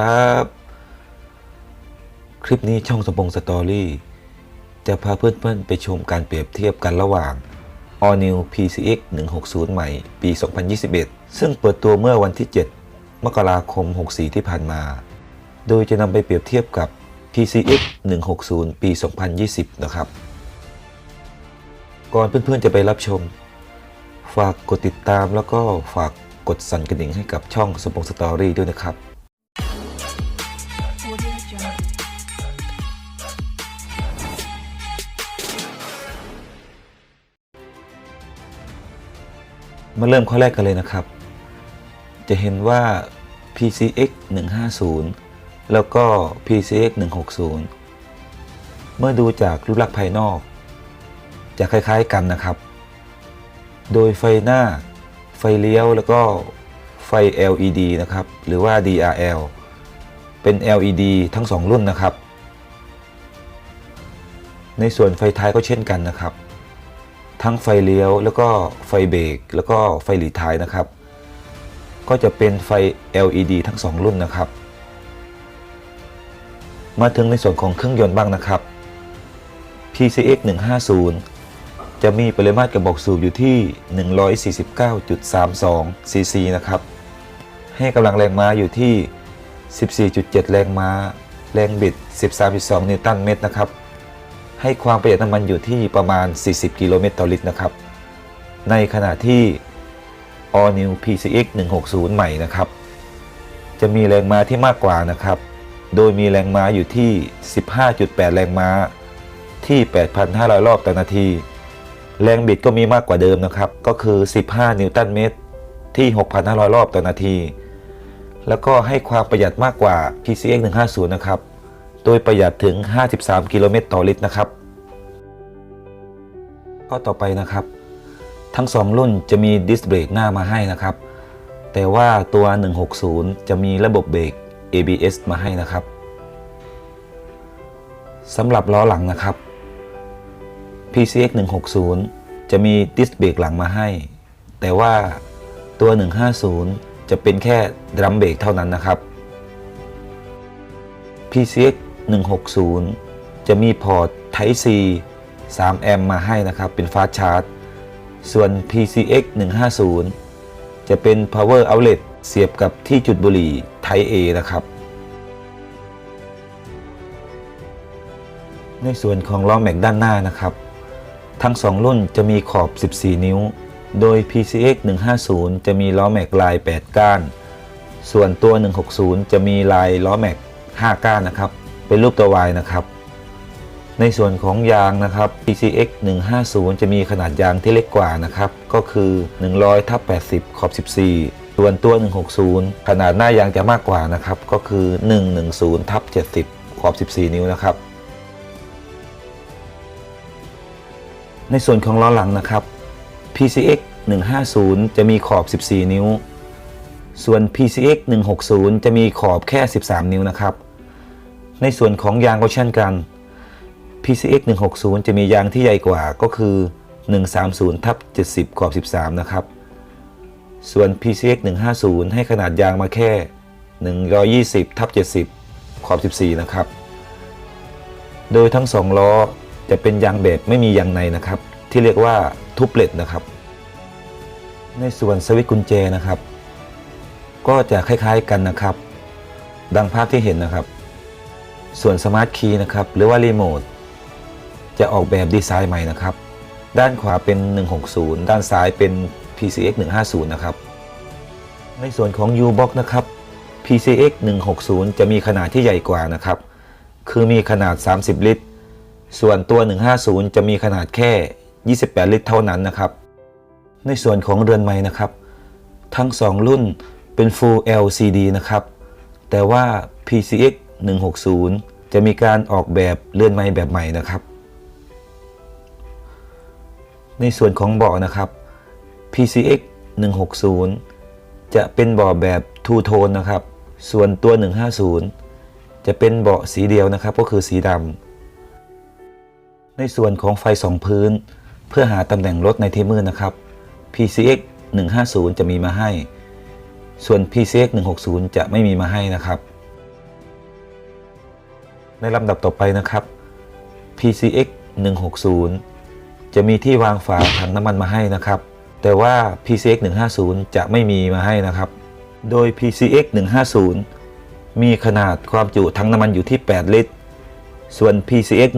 ครับ คลิปนี้ช่องสมพงสตอรี่จะพาเพื่อนๆไปชมการเปรียบเทียบกันระหว่าง All New PCX 160 ใหม่ ปี 2021 ซึ่งเปิดตัวเมื่อวันที่ 7 มกราคม 64 ที่ผ่านมา โดยจะนำไปเปรียบเทียบกับ PCX 160 ปี 2020 นะครับ ก่อนเพื่อนๆจะไปรับชม ฝากกดติดตามแล้วก็ฝากกดสั่นกระดิ่งให้กับช่องสมพงสตอรี่ด้วยนะครับ มาเริ่มข้อแรกกันเลยนะครับ จะเห็นว่า PCX 150 แล้วก็ PCX 160 เมื่อดูจากรูปลักษณ์ภายนอก จะคล้ายๆกันนะครับ โดยไฟหน้า ไฟเลี้ยวแล้วก็ไฟ LED นะครับ หรือว่า DRL เป็น LED ทั้งสองรุ่นนะครับ ในส่วนไฟท้ายก็เช่นกันนะครับ ทั้งไฟเลี้ยวแล้วก็ไฟเบรกแล้วก็ไฟหลีท้ายนะครับ ก็จะเป็นไฟ LED ทั้ง 2 รุ่นนะครับ มาถึงในส่วนของเครื่องยนต์บ้างนะครับ PCX 150 จะมีปริมาตรกระบอกสูบอยู่ที่ 149.32 cc นะครับ ให้กำลังแรงม้าอยู่ที่ 14.7 แรงม้า แรงบิด 13.2 นิวตันเมตรนะครับ ให้ความประหยัดน้ำมันอยู่ที่ประมาณ 40 กิโลเมตรต่อลิตรนะครับ ในขณะที่ All New PCX 160 ใหม่นะครับ จะมีแรงม้าที่มากกว่านะครับ โดยมีแรงม้าอยู่ที่ 15.8 แรงม้า ที่ 8,500 รอบต่อนาที แรงบิดก็มีมากกว่าเดิมนะครับ ก็คือ 15 นิวตันเมตร ที่ 6,500 รอบต่อนาที แล้วก็ให้ความประหยัดมากกว่า PCX 150 นะครับ โดยประหยัดถึง 53 กิโลเมตรต่อลิตรนะครับ ข้อต่อไปนะครับ ทั้ง 2 รุ่นจะมีดิสเบรกหน้ามาให้นะครับ แต่ว่าตัว 160 จะมีระบบเบรก ABS มาให้นะครับสำหรับล้อหลังนะครับ PCX 160 จะมีดิสเบรกหลังมาให้ แต่ว่าตัว 150 จะเป็นแค่ดรัมเบรกเท่านั้นนะครับ PCX 160 จะมีพอร์ต Type C 3 แอมป์มาให้นะครับ เป็นฟาสชาร์จ ส่วน PCX 150 จะเป็น Power Outlet เสียบกับที่จุดบุหรี่ Type A นะครับ ในส่วนของล้อแม็กด้านหน้านะครับ ทั้ง 2 รุ่นจะมีขอบ 14 นิ้ว โดย PCX 150 จะมีล้อแม็กลาย 8 ก้าน ส่วนตัว 160 จะมีลายล้อแม็ก 5 ก้านนะครับ เป็นรูปตัว Y นะครับ ในส่วนของยางนะครับ PCX 150 จะมีขนาดยางที่เล็กกว่านะครับ ก็คือ 100ทับ80 ขอบ 14 ส่วนตัว 160 ขนาดหน้ายางจะมากกว่านะครับ ก็คือ 110ทับ70 ขอบ 14 นิ้วนะครับ ในส่วนของล้อหลังนะครับ PCX 150 จะมีขอบ 14 นิ้ว ส่วน PCX 160 จะมีขอบแค่ 13 นิ้วนะครับ ในส่วนของยางก็เช่นกัน PCX 160 จะมียางที่ใหญ่กว่าก็คือ 130ทับ70 ขอบ 13 นะครับ ส่วน PCX 150 ให้ขนาดยางมาแค่ 120ทับ70 ขอบ 14 นะครับ โดยทั้ง 2 ล้อจะเป็นยางแบบไม่มียางในนะครับ ที่เรียกว่าทุบเล็ดนะครับ ในส่วนสวิตช์กุญแจนะครับ ก็จะคล้ายๆกันนะครับ ดังภาพที่เห็นนะครับ ส่วนสมาร์ทคีย์นะครับหรือว่ารีโมทจะออกแบบดีไซน์ใหม่นะครับ ด้านขวาเป็น 160 ด้านซ้ายเป็น PCX 150นะครับ ในส่วนของ U-Box นะครับ PCX 160 จะมีขนาดที่ใหญ่กว่านะครับ คือมีขนาด 30 ลิตร ส่วนตัว 150 จะมีขนาดแค่ 28 ลิตรเท่านั้นนะครับ ในส่วนของเรือนไม้นะครับ ทั้ง 2 รุ่นเป็น Full LCD นะครับ แต่ว่า PCX 160 จะมีการออกแบบเรือนไม้แบบใหม่นะครับ ในส่วนของเบาะนะครับ PCX 160 จะเป็นเบาะแบบ Two Tone นะครับ ส่วนตัว 150 จะเป็นเบาะสีเดียวนะครับ ก็คือสีดำ ในส่วนของไฟสองพื้น เพื่อหาตำแหน่งรถในที่มืดนะครับ PCX 150 จะมีมาให้ ส่วน PCX 160 จะไม่มีมาให้นะครับ ในลำดับต่อไปนะครับ PCX 160 จะมีที่วางฝาถังน้ำมันมาให้นะครับ แต่ว่า PCX 150 จะไม่มีมาให้นะครับ โดย PCX 150 มีขนาดความจุถังน้ำมันอยู่ที่ 8 ลิตร ส่วน PCX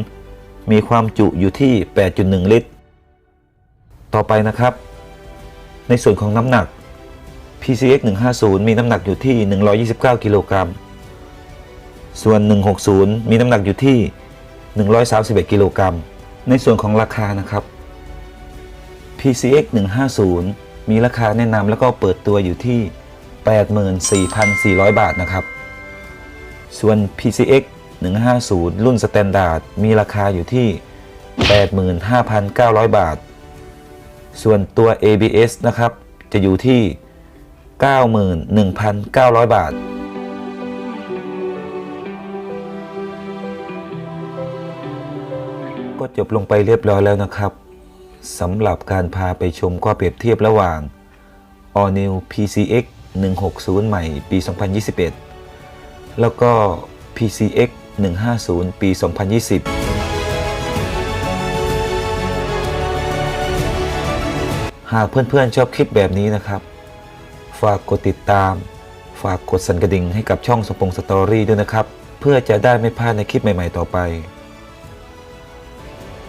160 มีความจุอยู่ที่ 8.1 ลิตร ต่อไปนะครับ ในส่วนของน้ำหนัก PCX 150 มีน้ำหนักอยู่ที่ 129 กิโลกรัม ส่วน 160 มีน้ำหนักอยู่ที่ 131 กิโลกรัม ในส่วนของราคานะครับ PCX 150 มีราคาแนะนำแล้วก็เปิดตัวอยู่ที่ 84,400 บาทนะครับ ส่วน PCX 150 รุ่นสแตนดาร์ดมีราคาอยู่ที่ 85,900 บาท ส่วนตัว ABS นะครับ จะอยู่ที่ 91,900 บาท ก็จบลงไปเรียบร้อยแล้วนะครับสำหรับการพาไปชมข้อเปรียบเทียบระหว่าง All New PCX 160 ใหม่ปี 2021 แล้วก็ PCX 150 ปี 2020 หากเพื่อนๆชอบคลิปแบบนี้นะครับ ฝากกดติดตาม ฝากกดสั่นกระดิ่งให้กับช่องสปงสตอรี่ด้วยนะครับ เพื่อจะได้ไม่พลาดในคลิปใหม่ๆต่อไป